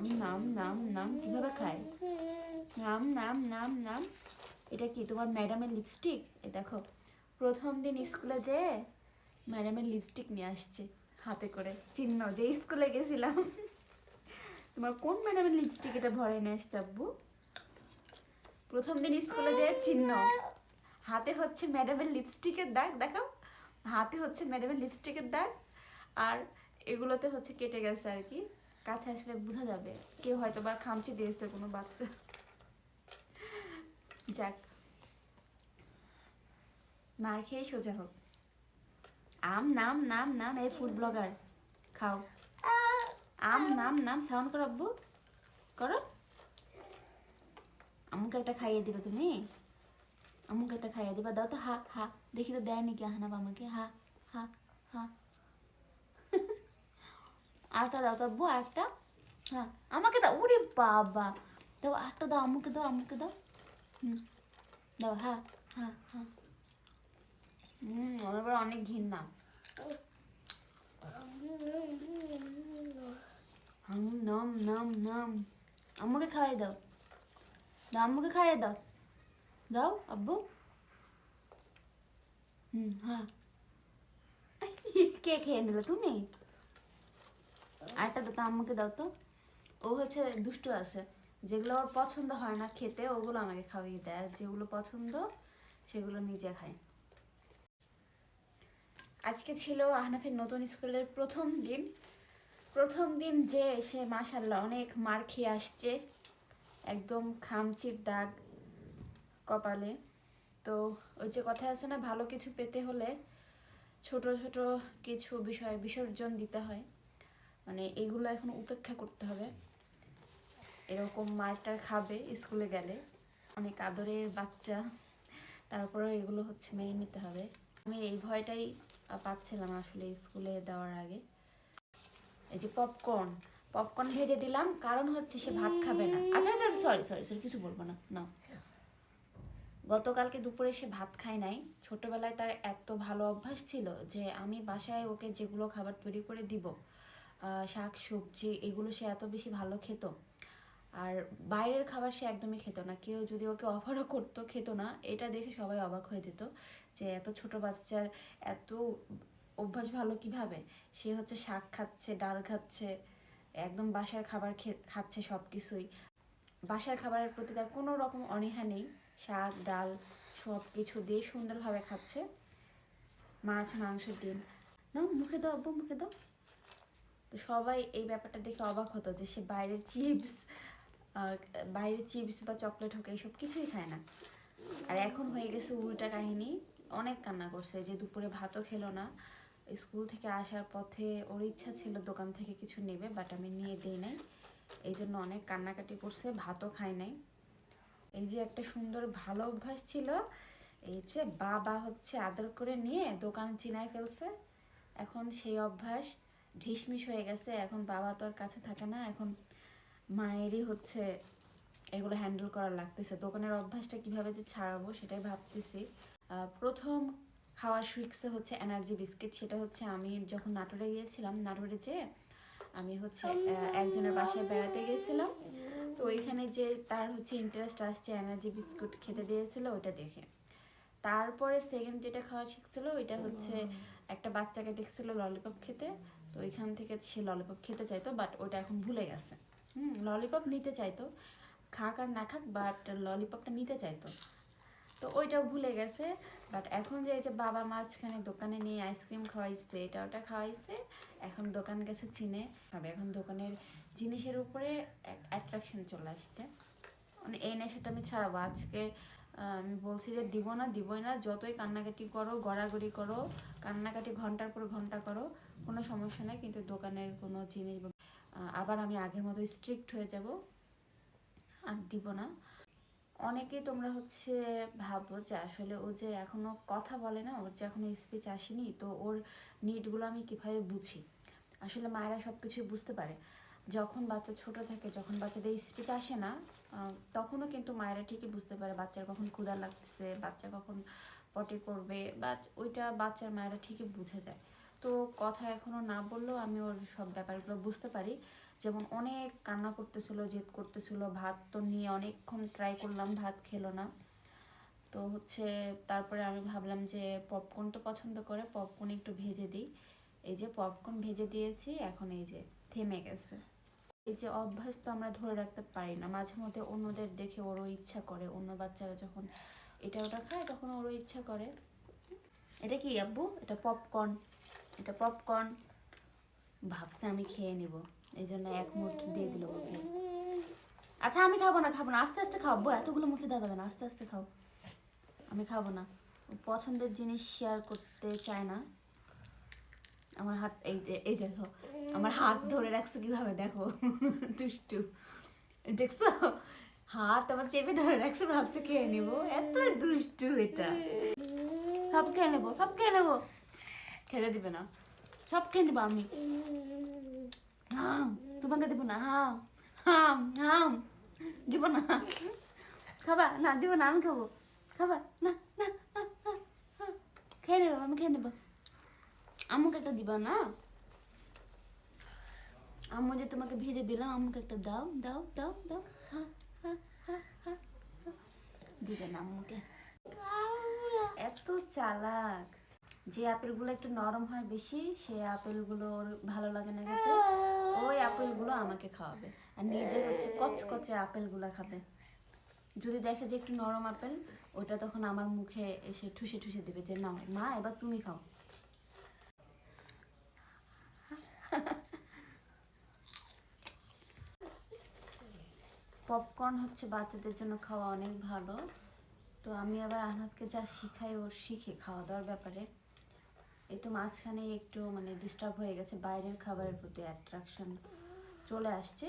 নাম নাম নাম নাম কীভাবে খায়? নাম নাম নাম নাম। এটা কি তোমার ম্যাডামের লিপস্টিক এ দেখো, প্রথম দিন স্কুলে যেয়ে ম্যাডামের লিপস্টিক নিয়ে আসছে হাতে করে। চিহ্ন যে স্কুলে গেছিলাম। তোমার কোন ম্যাডামের লিপস্টিক এটা ভরে নিয়ে আসছে আব্বু? প্রথম দিন স্কুলে যেয়ে চিহ্ন। হাতে হচ্ছে ম্যাডামের লিপস্টিকের দাগ দেখো হাতে হচ্ছে ম্যাডামের লিপস্টিকের দাগ। আর এগুলোতে হচ্ছে কেটে গেছে আর কি। কাছে আসলে বোঝা যাবে কেউ হয়তো বা খামচি দিয়েছে কোনো বাচ্চা। যাক। মার খেয়ে সোজা হোক। আম, নাম নাম নাম, এই ফুড ব্লগার খাও। আম, নাম নাম সাউন্ড করো আব্বু। করো। আমাকে একটা খাইয়ে দিবে তুমি। আমাকে একটা খাইয়ে দিবা। দাও তো হা হা। দেখি তো দেয় নাকি আহনাব আমাকে। হা হা হা। আরেকটা দাও, তো আব্বু আরেকটা। হ্যাঁ আমাকে দাও। ওরে বাবা। দাও আরেকটা দাও, আমাকে দাও আমাকে দাও। হুম, দাও হ্যাঁ হ্যাঁ হ্যাঁ। হুম আমার অনেক ঘৃণা। নাম নাম নাম। আম্মুকে খাওয়াই দাও। দাও, আম্মুকে খাইয়ে দাও। দাও, আব্বু। হুম হ্যাঁ। কে খেয়ে নিলে? তুমি? আরেকটা দাও আম্মুকে দাও তো। ও হচ্ছে দুষ্টু আছে। যেগুলো ওর পছন্দ হয় না খেতে, ওগুলো আমাকে খাওয়িয়ে দেয়। আর যেগুলো পছন্দ, সেগুলো নিজে খায়। আজকে ছিল আহনাফের নতুন স্কুলের প্রথম দিন। প্রথম দিন যে এসে মাসাল্লাহ অনেক মার খেয়ে আসছে। একদম খামচির দাগ কপালে। তো ওই যে কথা আছে না, ভালো কিছু পেতে হলে ছোট ছোট কিছু বিষয় বিসর্জন দিতে হয়। মানে এগুলো এখন উপেক্ষা করতে হবে। এরকম মারটার খাবে স্কুলে গেলে। অনেক আদরের বাচ্চা। তারপরেও এগুলো হচ্ছে মেনে নিতে হবে। আমি এই ভয়টাই পাচ্ছিলাম আসলে স্কুলে দেওয়ার আগে। এই যে পপকর্ন পপকর্ন ভেজে দিলাম। কারণ হচ্ছে সে ভাত খাবে না। আচ্ছা আচ্ছা সরি সরি সরি কিছু বলব না। না গতকালকে দুপুরে সে ভাত খায় নাই। ছোটবেলায় তার এত ভালো অভ্যাস ছিল যে আমি বাসায় ওকে যেগুলো খাবার তৈরি করে দিব শাক, সবজি, এগুলো সে এত বেশি ভালো খেত। আর বাইরের খাবার সে একদমই খেত না। কেউ যদি ওকে অফারও করতো, খেত না। এটা দেখে সবাই অবাক হয়ে যেত যে এত ছোট বাচ্চার এত অভ্যাস ভালো কীভাবে? সে হচ্ছে শাক খাচ্ছে, ডাল খাচ্ছে, একদম বাসার খাবার খাচ্ছে সব কিছুই বাসার খাবারের প্রতি তার কোনো রকম অনীহা নেই। শাক, ডাল সব কিছু দিয়ে সুন্দরভাবে খাচ্ছে। মাছ, মাংস, ডিম। না মুখে দাও, আব্বু, মুখে দাও। তো সবাই এই ব্যাপারটা দেখে অবাক হতো যে সে বাইরের চিপস বাইরের চিপস বা চকলেট হোক, এইসব কিছুই খায় না। আর এখন হয়ে গেছে উল্টা কাহিনী। অনেক কান্না করছে যে দুপুরে ভাতও খেলো না। স্কুল থেকে আসার পথে ওর ইচ্ছা ছিল দোকান থেকে কিছু নেবে, বাট আমি নিয়ে দিই নাই। এই জন্য অনেক কান্নাকাটি করছে, ভাতও খায় নাই। এই যে একটা সুন্দর ভালো অভ্যাস ছিল, এই যে বাবা হচ্ছে আদর করে নিয়ে দোকান চিনায় ফেলছে। এখন সেই অভ্যাস ঢিসমিস হয়ে গেছে, এখন বাবা তো আর কাছে থাকে না, এখন মায়েরই হচ্ছে এগুলো হ্যান্ডেল করা লাগতেছে। দোকানের অভ্যাসটা কীভাবে যে ছাড়াবো সেটাই ভাবতেছি। প্রথম খাওয়া শিখছে হচ্ছে এনার্জি বিস্কিট সেটা হচ্ছে আমি যখন নাটোরে গিয়েছিলাম, নাটোরে যেয়ে আমি হচ্ছে একজনের বাসায় বেড়াতে গেছিলাম তো ওইখানে যে তার হচ্ছে ইন্টারেস্ট আসছে এনার্জি বিস্কুট খেতে দিয়েছিল ওটা দেখে। তারপরে সেকেন্ড যেটা খাওয়া শিখছিল ওইটা হচ্ছে একটা বাচ্চাকে দেখছিল ললিপপ খেতে, তো ওইখান থেকে সে ললিপপ খেতে চাইতো বাট ওটা এখন ভুলে গেছে। হুম ললিপপ নিতে চাইতো, খাক আর না খাক বাট ললিপপটা নিতে চাইতো। তো ওইটাও ভুলে গেছে বাট এখন যে এই যে বাবা মাঝখানে দোকানে নিয়ে আইসক্রিম খাওয়াইছে, এটা ওটা খাওয়াইছে, এখন দোকান গেছে চিনে, তবে এখন দোকানের জিনিসের উপরে অ্যাট্রাকশন চলে আসছে। মানে এই নেশাটা আমি ছাড়াবো, আজকে আমি বলছি যে দিব না, দিবই না। যতই কান্নাকাটি করো, গড়াগড়ি করো, কান্নাকাটি ঘণ্টার পর ঘণ্টা করো, কোনো সমস্যা নেই। কিন্তু দোকানের কোনো জিনিস আবার আমি আগের মতো স্ট্রিক্ট হয়ে যাব, আর দিব না। অনেকেই তোমরা হচ্ছে ভাবো যে আসলে ও যে এখনও কথা বলে না, ওর যে এখনও স্পিচ আসেনি, তো ওর নিডগুলো আমি কীভাবে বুঝি? আসলে মায়েরা সব কিছুই বুঝতে পারে। যখন বাচ্চা ছোট থাকে, যখন বাচ্চাদের স্পিচ আসে না তখনও কিন্তু মায়েরা ঠিকই বুঝতে পারে বাচ্চার কখন ক্ষুধা লাগতেছে, বাচ্চা কখন পটি করবে বা ওইটা বাচ্চার মায়েরা ঠিকই বুঝে যায়। তো কথা এখনও না বললেও আমি ওর সব ব্যাপারগুলো বুঝতে পারি। যেমন অনেক কান্না করতেছিল, জেদ করতেছিল, ভাত তো নিয়ে অনেকক্ষণ ট্রাই করলাম, ভাত খেলো না। তো হচ্ছে তারপরে আমি ভাবলাম যে পপকর্ন তো পছন্দ করে পপকর্ন একটু ভেজে দিই। এই যে পপকর্ন ভেজে দিয়েছি, এখন এই যে থেমে গেছে। এই যে অভ্যাস তো আমরা ধরে রাখতে পারি না। মাঝে মধ্যে অন্যদের দেখে ওরও ইচ্ছা করে, অন্য বাচ্চারা যখন এটা ওটা খায় তখন ওরও ইচ্ছা করে। এটা কি আব্বু? এটা পপকর্ন এটা পপকর্ন ভাবছে আমি খেয়ে নিব। এই জন্য এক মুঠো দিয়ে দিল মুখে আচ্ছা আমি খাব না খাব না। আস্তে আস্তে আব্বু। এতগুলো মুখে দেওয়া যাবে না আস্তে আস্তে খাও। আমি খাব না। পছন্দের জিনিস শেয়ার করতে চায় না। আমার হাত, এই যে- এই দেখো আমার হাত ধরে রাখছে কীভাবে? দেখো, দুষ্টু। দেখছ? হাত আমার চেপে ধরে রাখছে, ভাবছে খেয়ে নিব। এত দুষ্টু এটা। সব খেয়ে নেব, সব খেয়ে নেব। খেতে দিবে না। সব খেয়ে নেব আমি। হাম, তোমাকে দেবো না। হাম হাম হাম। দিব না। খাবা? না, দিব না, আমি খাব। খাবা? না না। খেয়ে নেব, আমি খেয়ে নেব। আমাকে একটা দিবা না। আম্মু যে তোমাকে ভেজে দিলাম আম্মুকে একটা দাও দাও দাও দাও। হা, হা, হা, হা, হা। দিবে না আম্মুকে। এত চালাক। যে আপেলগুলো একটু নরম হয় বেশি সেই আপেলগুলো ওর ভালো লাগে না খেতে ওই আপেলগুলো আমাকে খাওয়াবে। আর নিজে হচ্ছে কচকচে আপেলগুলো খাবে। যদি দেখে যে একটু নরম আপেল ওটা তখন আমার মুখে এসে ঠুসে ঠুসে দেবে যে নাও মা এবার তুমি খাও। পপকর্ন হচ্ছে বাচ্চাদের জন্য খাওয়া অনেক ভালো। তো আমি আবার আহনাবকে যা শিখাই, ওর শিখে খাওয়া দাওয়ার ব্যাপারে। তো মাঝখানে একটু মানে ডিস্টার্ব হয়ে গেছে। বাইরের খাবারের প্রতি অ্যাট্রাকশন চলে আসছে।